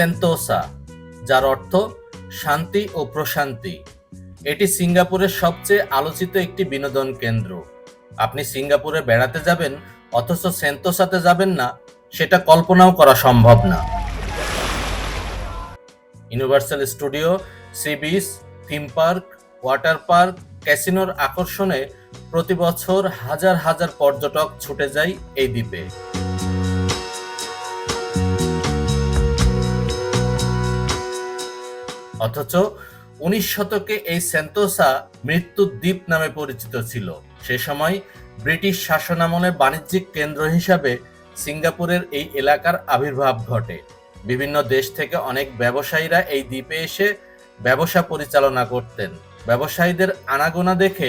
Sentosa, যার অর্থ শান্তি ও প্রশান্তি। এটি সিঙ্গাপুরের সবচেয়ে আলোচিত একটি বিনোদন কেন্দ্র। আপনি সিঙ্গাপুরে বেড়াতে যাবেন অথচ সেন্তোসাতে যাবেন না, সেটা কল্পনাও করা সম্ভব না। Universal Studio sea beach theme park, water park, ক্যাসিনোর আকর্ষণে প্রতি বছর হাজার হাজার পর্যটক ছুটে যায় এই দ্বীপে। অথচ উনিশ শতকে এই সেন্তোসা মৃত্যুর দ্বীপ নামে পরিচিত ছিল। সে সময় ব্রিটিশ শাসনামলে বাণিজ্যিক কেন্দ্র হিসাবে সিঙ্গাপুরের এই এলাকার আবির্ভাব ঘটে। বিভিন্ন দেশ থেকে অনেক ব্যবসায়ীরা এই দ্বীপে এসে ব্যবসা পরিচালনা করতেন। ব্যবসায়ীদের আনাগোনা দেখে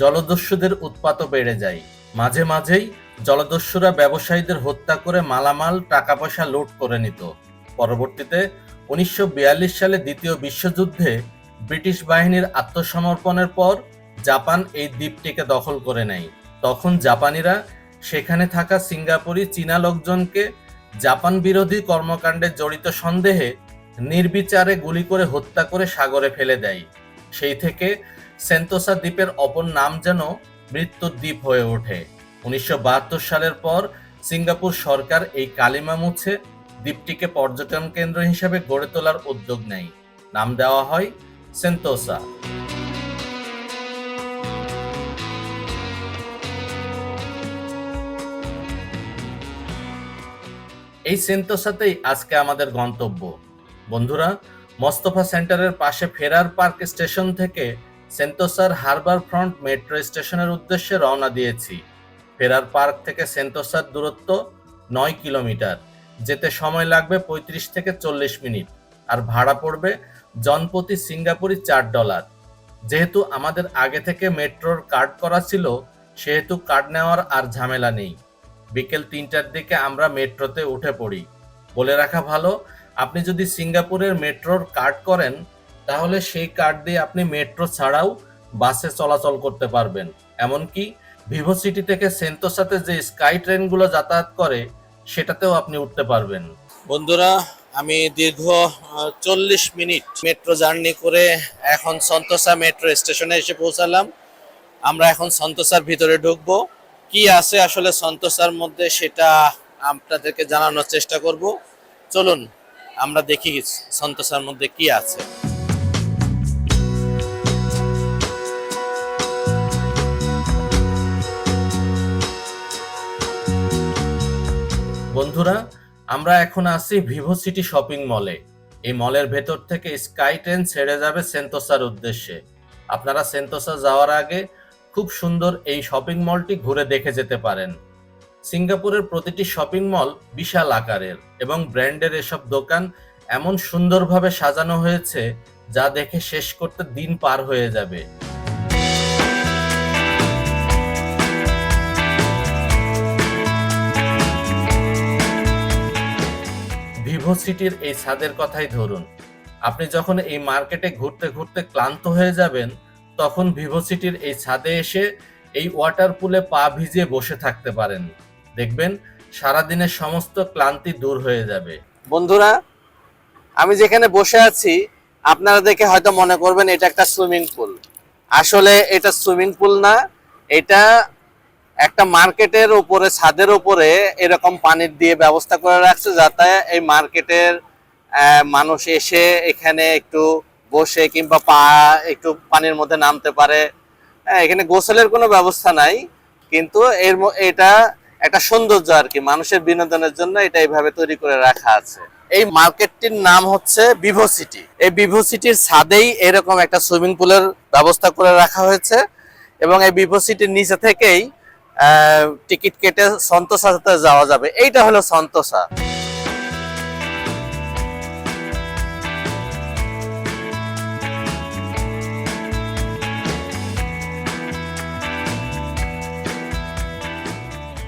জলদস্যুদের উৎপাতও বেড়ে যায়। মাঝে মাঝেই জলদস্যুরা ব্যবসায়ীদের হত্যা করে মালামাল টাকা পয়সা লুট করে নিত। পরবর্তীতে উনিশশো বিয়াল্লিশ সালে দ্বিতীয় বিশ্বযুদ্ধে ব্রিটিশ বাহিনীর আত্মসমর্পণের পর জাপান এই দ্বীপটিকে দখল করে নেয়। তখন জাপানিরা সেখানে থাকা সিঙ্গাপুরি চীনা লোকজনকে জাপান বিরোধী কর্মকাণ্ডে জড়িত সন্দেহে নির্বিচারে গুলি করে হত্যা করে সাগরে ফেলে দেয়। সেই থেকে সেন্তোসা দ্বীপের অপর নাম যেন মৃত্যুর দ্বীপ হয়ে ওঠে। উনিশশো বাহাত্তর সালের পর সিঙ্গাপুর সরকার এই কালিমা মুছে দ্বীপটিকে পর্যটন কেন্দ্র হিসেবে গড়ে তোলার উদ্যোগ নেয়। নাম দেওয়া হয় সেন্তোসা এই সেন্তোসাতেই আজকে আমাদের গন্তব্য। বন্ধুরা, মোস্তফা সেন্টারের পাশে ফেরার পার্ক স্টেশন থেকে সেন্তোসার হারবার ফ্রন্ট মেট্রো স্টেশনের উদ্দেশ্যে রওনা দিয়েছি। ফেরার পার্ক থেকে সেন্তোসার দূরত্ব নয় কিলোমিটার। যেতে সময় লাগবে পঁয়ত্রিশ থেকে চল্লিশ মিনিট। আর ভাড়া পড়বে জনপ্রতি সিঙ্গাপুরি চার ডলার। যেহেতু আমাদের আগে থেকে মেট্রোর কার্ড করা ছিল, সেহেতু কার্ড নেওয়ার আর ঝামেলা নেই। বিকেল তিনটার দিকে আমরা মেট্রোতে উঠে পড়ি। বলে রাখা ভালো, আপনি যদি সিঙ্গাপুরের মেট্রোর কার্ড করেন, তাহলে সেই কার্ড দিয়ে আপনি মেট্রো ছাড়াও বাসে চলাচল করতে পারবেন। এমনকি ভিভো সিটি থেকে সেন্তোসাতে যে স্কাই ট্রেনগুলো যাতায়াত করে সেটাতেও আপনি উঠতে পারবেন। বন্ধুরা, আমি দীর্ঘ চল্লিশ মিনিট মেট্রো জার্নি করে এখন সন্তোষা মেট্রো স্টেশনে এসে পৌঁছালাম। আমরা এখন সন্তোষার ভিতরে ঢুকবো। কি আছে আসলে সন্তোসার মধ্যে সেটা আপনাদেরকে জানানোর চেষ্টা করব। চলুন, আমরা দেখি সন্তোষার মধ্যে কি আছে। বন্ধুরা, আমরা এখন আছি ভিভো সিটি শপিং মলে। এই মলের ভেতর থেকে স্কাই ট্রেন ছেড়ে যাবে সেন্তোসার উদ্দেশ্যে। আপনারা সেন্তোসা যাওয়ার আগে খুব সুন্দর এই শপিং মলটি ঘুরে দেখে যেতে পারেন। সিঙ্গাপুরের প্রতিটি শপিং মল বিশাল আকারের এবং ব্র্যান্ডের এসব দোকান এমন সুন্দরভাবে সাজানো হয়েছে যা দেখে শেষ করতে দিন পার হয়ে যাবে। সিটির এই ছাদের কথাই ধরুন। আপনি যখন এই মার্কেটে ঘুরতে ঘুরতে ক্লান্ত হয়ে যাবেন, তখন ভিভো সিটির এই ছাদে এসে এই ওয়াটার পুলে পা ভিজিয়ে বসে থাকতে পারেন। দেখবেন সারাদিনের সমস্ত ক্লান্তি দূর হয়ে যাবে। বন্ধুরা, আমি যেখানে বসে আছি, আপনারা দেখে হয়তো মনে করবেন এটা একটা সুইমিং পুল। আসলে এটা সুইমিং পুল না, এটা একটা মার্কেটের উপরে ছাদের উপরে এরকম পানির দিয়ে ব্যবস্থা করে রাখছে যাতে এই মার্কেটের মানুষ এসে এখানে একটু বসে কিংবা পা একটু পানির মধ্যে নামতে পারে। হ্যাঁ, এখানে গোসলের কোনো ব্যবস্থা নাই কিন্তু এর এটা একটা সৌন্দর্য আর কি মানুষের বিনোদনের জন্য এটা এইভাবে তৈরি করে রাখা আছে। এই মার্কেটটির নাম হচ্ছে ভিভো সিটি। এই ভিভো সিটির ছাদেই এরকম একটা সুইমিং পুলের ব্যবস্থা করে রাখা হয়েছে এবং এই ভিভো সিটির নিচে থেকেই টিকিট কেটে সন্তোষাতে যাওয়া যাবে। এইটা হলো সন্তোষা।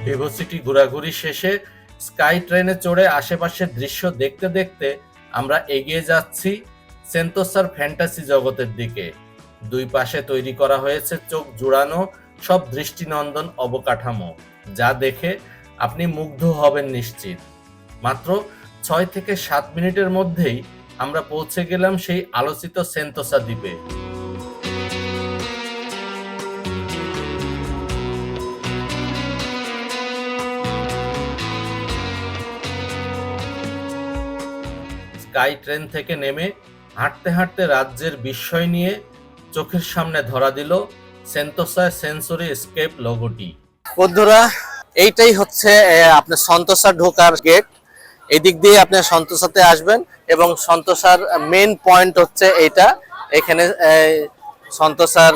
ভিভো সিটি ঘোরাঘুরি শেষে স্কাই ট্রেনে চড়ে আশেপাশের দৃশ্য দেখতে দেখতে আমরা এগিয়ে যাচ্ছি সেন্তোসার ফ্যান্টাসি জগতের দিকে। দুই পাশে তৈরি করা হয়েছে চোখ জুড়ানো সব দৃষ্টিনন্দন অবকাঠামো, যা দেখে আপনি মুগ্ধ হবেন নিশ্চিত। মাত্র ছয় থেকে সাত মিনিটের মধ্যেই আমরা পৌঁছে গেলাম সেই আলোচিত সেন্তোসা দ্বীপে। স্কাই ট্রেন থেকে নেমে হাঁটতে হাঁটতে রাজ্যের বিস্ময় নিয়ে চোখের সামনে ধরা দিল সেন্তোসা সেন্সরি স্কেপ লোগোটি বন্ধুরা, এইটাই হচ্ছে আপনার সন্তোষা ঢোকার গেট এদিক দিয়ে আপনি সন্তোষাতে আসবেন এবং সন্তোষার মেন পয়েন্ট হচ্ছে এইটা। এখানে সন্তোষার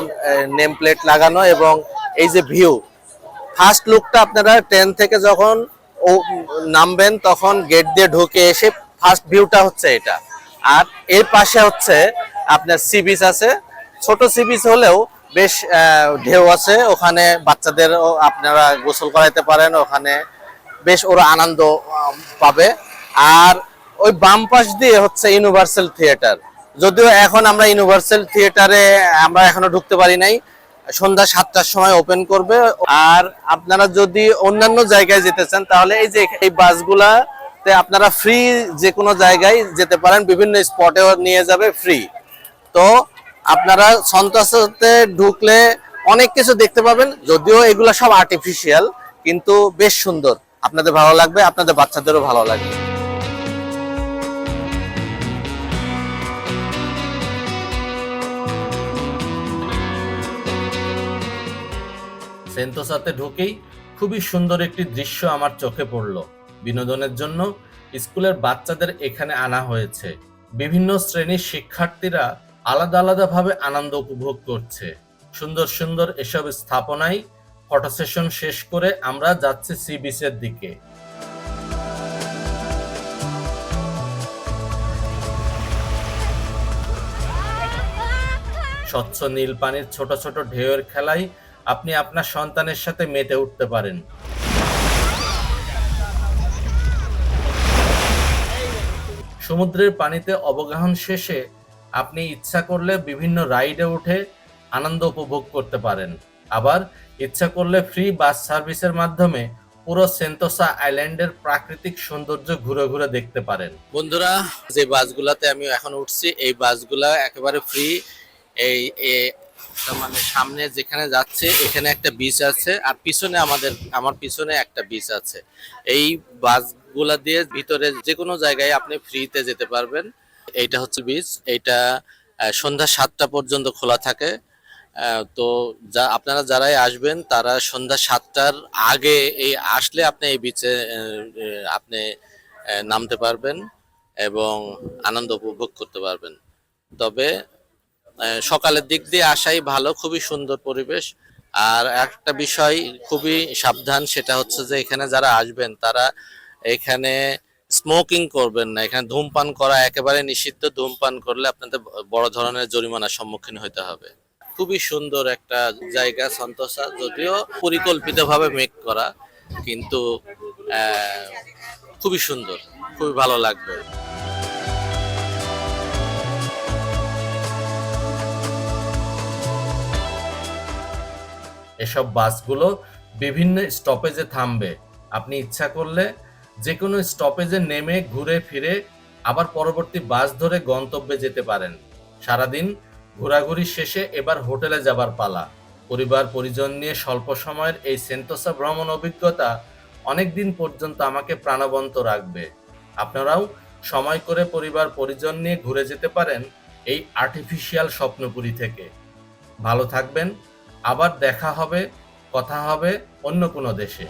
নেম প্লেট লাগানো এবং এই যে ভিউ ফার্স্ট লুকটা আপনারা ট্রেন থেকে যখন ও, নামবেন, তখন গেট দিয়ে ঢুকে এসে ফার্স্ট ভিউটা হচ্ছে এটা। আর এর পাশে হচ্ছে আপনার সি বিচ আছে। ছোট সি বিচ হলেও বেশ ঢেউ আছে। ওখানে বাচ্চাদের আপনারা গোসল করাইতে পারেন। ওখানে বেশ ওরা আনন্দ পাবে। আর ওই বাম পাশ দিয়ে হচ্ছে ইউনিভার্সাল থিয়েটার যদিও এখন আমরা ইউনিভার্সাল থিয়েটারে আমরা এখনও ঢুকতে পারি নাই। সন্ধ্যা সাতটার সময় ওপেন করবে। আর আপনারা যদি অন্যান্য জায়গায় যেতে চান, তাহলে এই যে এই বাসগুলাতে আপনারা ফ্রি যে কোনো জায়গায় যেতে পারেন। বিভিন্ন স্পটেও নিয়ে যাবে ফ্রি তো আপনারা সন্তোষতে ঢুকলে অনেক কিছু দেখতে পাবেন। যদিও এগুলো সব আর্টিফিশিয়াল কিন্তু বেশ সুন্দর। আপনাদের ভালো লাগবে, আপনাদের বাচ্চাদেরও ভালো লাগবে। সেন্তোসাতে ঢুকেই খুবই সুন্দর একটি দৃশ্য আমার চোখে পড়ল। বিনোদনের জন্য স্কুলের বাচ্চাদের এখানে আনা হয়েছে। বিভিন্ন শ্রেণির শিক্ষার্থীরা আলাদা আলাদাভাবে আনন্দ উপভোগ করছে। সুন্দর সুন্দর এসব স্থাপনায় ফটো সেশন শেষ করে আমরা যাচ্ছি সি বিচের দিকে। স্বচ্ছ নীল পানির ছোট ছোট ঢেউয়ের খেলায় আপনি আপনার সন্তানের সাথে মেতে উঠতে পারেন। সমুদ্রের পানিতে অবগাহন শেষে আপনি ইচ্ছা করলে বিভিন্ন রাইডে উঠে আনন্দ উপভোগ করতে পারেন। আবার ইচ্ছা করলে ফ্রি বাস সার্ভিসের মাধ্যমে পুরো সেন্তোসা আইল্যান্ডের প্রাকৃতিক সৌন্দর্য ঘুরে ঘুরে দেখতে পারেন। বন্ধুরা, যে বাসগুলাতে আমি এখন উঠছি, এই বাসগুলা একেবারে ফ্রি এই মানে সামনে যেখানে যাচ্ছে, এখানে একটা বিচ আছে, আর পিছনে আমাদের, আমার পিছনে একটা বিচ আছে। এই বাসগুলা দিয়ে ভিতরে যে কোনো জায়গায় আপনি ফ্রিতে যেতে পারবেন। এইটা হচ্ছে বিচ এইটা সন্ধ্যা সাতটা পর্যন্ত খোলা থাকে। তো যা, আপনারা যারাই আসবেন, তারা সন্ধ্যা সাতটার আগে এই, আসলে আপনি এই বিচে আপনি নামতে পারবেন এবং আনন্দ উপভোগ করতে পারবেন। তবে সকালের দিক দিয়ে আসাই ভালো, খুবই সুন্দর পরিবেশ। আর একটা বিষয় খুবই সাবধান, সেটা হচ্ছে যে এখানে যারা আসবেন, তারা এখানে স্মোকিং করবেন না। এখানে ধূমপান করা একেবারে নিষিদ্ধ। ধূমপান করলে আপনাদের বড় ধরনের জরিমানার সম্মুখীন হতে হবে। খুবই সুন্দর একটা জায়গা সন্তোষা, যদিও পরিকল্পিতভাবে মেক করা, কিন্তু খুবই সুন্দর, খুবই ভালো লাগবে। এসব বাসগুলো বিভিন্ন স্টপেজে থামবে। আপনি ইচ্ছা করলে যে কোনো স্টপেজে নেমে ঘুরে ফিরে আবার পরবর্তী বাস ধরে গন্তব্যে যেতে পারেন। সারাদিন ঘোরাঘুরি শেষে এবার হোটেলে যাবার পালা। পরিবার, পরিজন নিয়ে স্বল্প সময়ের এই সেন্টোসা ভ্রমণ অভিজ্ঞতা অনেক দিন পর্যন্ত আমাকে প্রাণবন্ত রাখবে। আপনারাও সময় করে পরিবার, পরিজন নিয়ে ঘুরে যেতে পারেন এই আর্টিফিশিয়াল স্বপ্নপুরী থেকে। ভালো থাকবেন, আবার দেখা হবে, কথা হবে অন্য কোনো দেশে।